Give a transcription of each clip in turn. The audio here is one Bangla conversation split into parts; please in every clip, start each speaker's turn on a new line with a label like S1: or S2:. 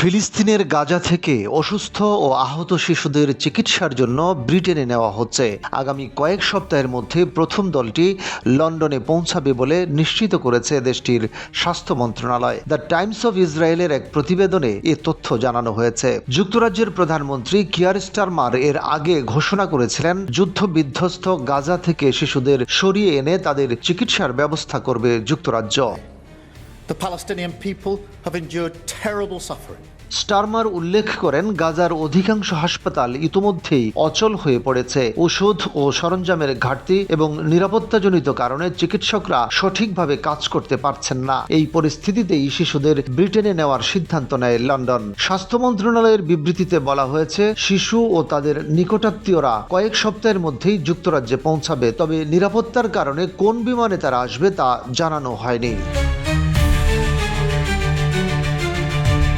S1: ফিলিস্তিনের গাজা থেকে অসুস্থ ও আহত শিশুদের চিকিৎসার জন্য ব্রিটেনে নেওয়া হচ্ছে। আগামী কয়েক সপ্তাহের মধ্যে প্রথম দলটি লন্ডনে পৌঁছাবে বলে নিশ্চিত করেছে দেশটির স্বাস্থ্য মন্ত্রণালয়। দ্য টাইমস অফ ইসরায়েলের এক প্রতিবেদনে এ তথ্য জানানো হয়েছে। যুক্তরাজ্যের প্রধানমন্ত্রী কিয়ার স্টারমার এর আগে ঘোষণা করেছিলেন যুদ্ধ বিধ্বস্ত গাজা থেকে শিশুদের সরিয়ে এনে তাদের চিকিৎসার ব্যবস্থা করবে যুক্তরাজ্য।
S2: The Palestinian people have endured terrible suffering.
S1: Starmer উল্লেখ করেন, গাজার অধিকাংশ হাসপাতাল ইতোমধ্যেই অচল হয়ে পড়েছে। ওষুধ ও সরঞ্জামের ঘাটতি এবং নিরাপত্তাজনিত কারণে চিকিৎসকরা সঠিকভাবে কাজ করতে পারছেন না। এই পরিস্থিতিতেই শিশুদের ব্রিটেনে নেওয়ার সিদ্ধান্ত নেয় লন্ডন। স্বাস্থ্য মন্ত্রণালয়ের বিবৃতিতে বলা হয়েছে, শিশু ও তাদের নিকটাত্মীয়রা কয়েক সপ্তাহের মধ্যেই যুক্তরাজ্যে পৌঁছাবে, তবে নিরাপত্তার কারণে কোন বিমানে তারা আসবে তা জানানো হয়নি।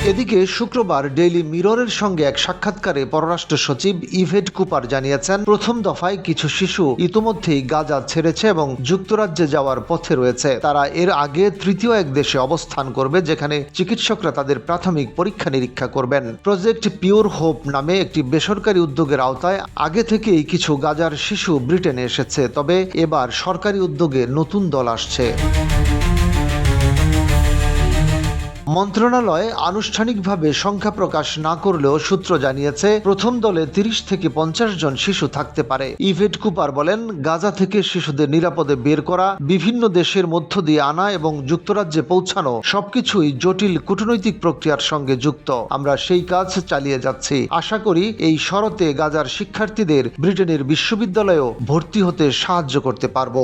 S1: এদিকে শুক্রবার ডেইলি মিররের সঙ্গে এক সাক্ষাৎকারে পররাষ্ট্র সচিব ইভেট কুপার জানিয়েছেন, প্রথম দফায় কিছু শিশু ইতোমধ্যেই গাজা ছেড়েছে এবং যুক্তরাজ্যে যাওয়ার পথে রয়েছে। তারা এর আগে তৃতীয় এক দেশে অবস্থান করবে, যেখানে চিকিৎসকরা তাদের প্রাথমিক পরীক্ষা নিরীক্ষা করবেন। প্রজেক্ট পিওর হোপ নামে একটি বেসরকারি উদ্যোগের আওতায় আগে থেকেই কিছু গাজার শিশু ব্রিটেনে এসেছে, তবে এবার সরকারি উদ্যোগে নতুন দল আসছে। মন্ত্রণালয় আনুষ্ঠানিকভাবে সংখ্যা প্রকাশ না করলেও সূত্র জানিয়েছে, প্রথম দলে তিরিশ থেকে পঞ্চাশ জন শিশু থাকতে পারে। ইভেট কুপার বলেন, গাজা থেকে শিশুদের নিরাপদে বের করা, বিভিন্ন দেশের মধ্য দিয়ে আনা এবং যুক্তরাজ্যে পৌঁছানো সবকিছুই জটিল কূটনৈতিক প্রক্রিয়ার সঙ্গে যুক্ত। আমরা সেই কাজ চালিয়ে যাচ্ছি। আশা করি এই শরতে গাজার শিক্ষার্থীদের ব্রিটেনের বিশ্ববিদ্যালয়েও ভর্তি হতে সাহায্য করতে পারব।